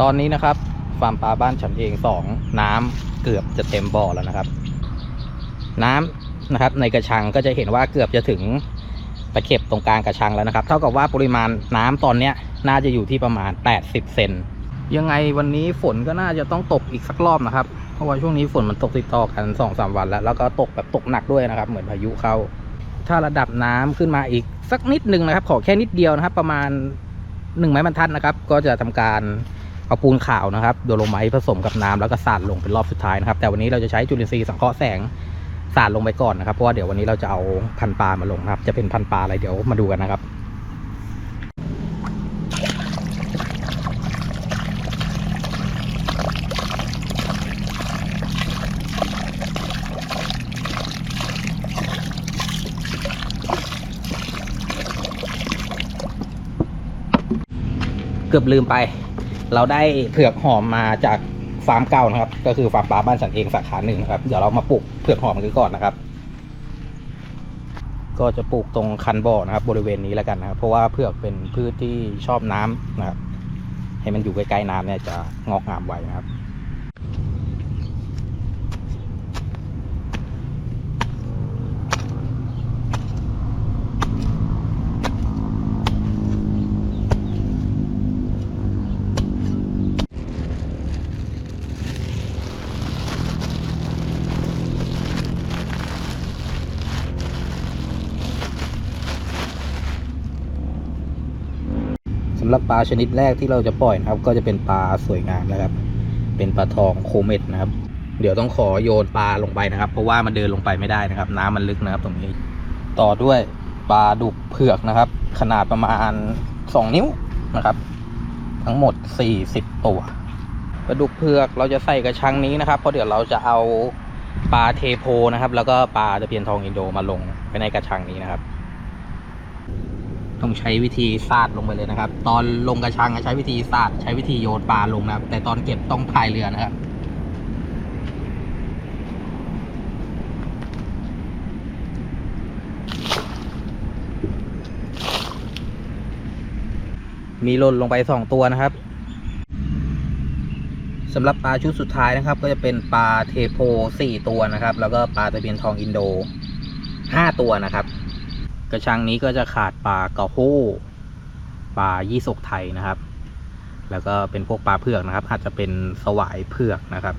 ตอนนี้นะครับฟาร์มปลาบ้านฉันเองสองน้ำเกือบจะเต็มบ่อแล้วนะครับ น้ำนะครับ ในกระชังก็จะเห็นว่าเกือบจะถึงตะเข็บตรงกลางกระชังแล้วนะครับ เท่ากับว่าปริมาณน้ำตอนเนี้ย น่าจะอยู่ที่ประมาณ 80 เซนยังไงวันนี้ฝนก็น่าจะต้องตกอีกสักรอบนะครับ เพราะว่าช่วงนี้ฝนมันตกติดต่อกัน2อสวันแล้ว แล้วก็ตกแบบตกหนักด้วยนะครับ เหมือนพายุเข้า ถ้าระดับน้ำขึ้นมาอีกสักนิดนึงนะครับ ขอแค่นิดเดียวนะครับ ประมาณหนึ่งไม้บรรทัดนะครับ ก็จะทำการ เอาปูนขาวนะครับโดโลไมต์ผสมกับน้ำแล้วก็สาดลงเป็นรอบสุดท้ายนะครับ แต่วันนี้เราจะใช้จุลินทรีย์สังเคราะห์แสงสาดลงไปก่อนนะครับเพราะว่าเดี๋ยววันนี้เราจะเอาพันปลามาลงครับ จะเป็นพันปลาอะไรเดี๋ยวมาดูกันนะครับเกือบลืมไป เราได้เผือกหอมมาจากฟาร์มเก่านะครับ ก็คือฟาร์มปลาบ้านสันเองสาขาหนึ่งนะครับ เดี๋ยวเรามาปลูกเผือกหอมกันก่อนนะครับ ก็จะปลูกตรงคันบ่อนะครับ บริเวณนี้แล้วกันนะครับ เพราะว่าเผือกเป็นพืชที่ชอบน้ำนะครับ ให้มันอยู่ใกล้ๆน้ำเนี่ยจะงอกงามไวนะครับ สำหรับปลาชนิดแรกที่เราจะปล่อยนะครับ ก็จะเป็นปลาสวยงามนะครับ เป็นปลาทองโคเมตนะครับ เดี๋ยวต้องขอโยนปลาลงไปนะครับ เพราะว่ามันเดินลงไปไม่ได้นะครับ น้ำมันลึกนะครับ ตรงนี้ ต่อด้วยปลาดุกเผือกนะครับ ขนาดประมาณ 2 นิ้วนะครับ ทั้งหมด 40 ตัวปลาดุกเผือกเราจะใส่กระชังนี้นะครับ เพราะเดี๋ยวเราจะเอาปลาเทโพนะครับ แล้วก็ปลาตะเพียนทองอินโดมาลงไปในกระชังนี้นะครับ ต้องใช้วิธีสาดลงไปเลยนะครับ ตอนลงกระชังใช้วิธีสาดใช้วิธีโยนปลาลงนะครับ แต่ตอนเก็บต้องพายเรือนะครับมีหล่นลงไปสองตัวนะครับสำหรับปลาชุดสุดท้ายนะครับ ก็จะเป็นปลาเทโพสี่ตัวนะครับ แล้วก็ปลาตะเพียนทองอินโดห้าตัวนะครับ กระชังนี้ก็จะขาดปลากระโห้ปลายี่สกไทยนะครับ แล้วก็เป็นพวกปลาเผือกนะครับ อาจจะเป็นสวายเผือกนะครับ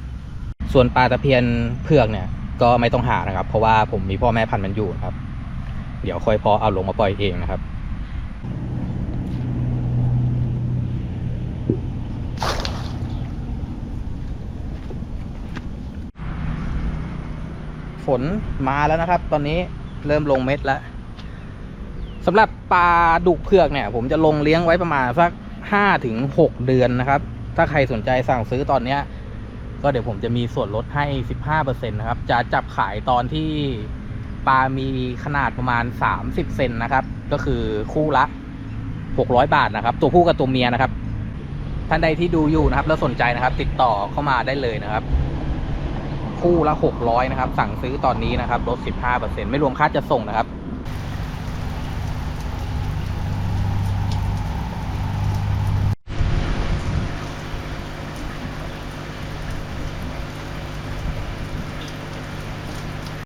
ส่วนปลาตะเพียนเผือกเนี่ยก็ไม่ต้องหานะครับ เพราะว่าผมมีพ่อแม่พันธุ์มันอยู่ครับ เดี๋ยวค่อยพอเอาลงมาปล่อยเองนะครับฝนมาแล้วนะครับ ตอนนี้เริ่มลงเม็ดแล้ว สำหรับปลาดุกเผือกเนี่ย ผมจะลงเลี้ยงไว้ประมาณสักห้าถึงหกเดือนนะครับ ถ้าใครสนใจสั่งซื้อตอนเนี้ย ก็เดี๋ยวผมจะมีส่วนลดให้สิบห้าเปอร์เซ็นนะครับ จะจับขายตอนที่ปลามีขนาดประมาณสามสิบเซนนะครับ ก็คือคู่ละหกร้อยบาทนะครับ ตัวผู้กับตัวเมียนะครับ ท่านใดที่ดูอยู่นะครับ แล้วสนใจนะครับ ติดต่อเข้ามาได้เลยนะครับ คู่ละหกร้อยนะครับ สั่งซื้อตอนนี้นะครับลดสิบห้าเปอร์เซ็นไม่รวมค่าจะส่งนะครับ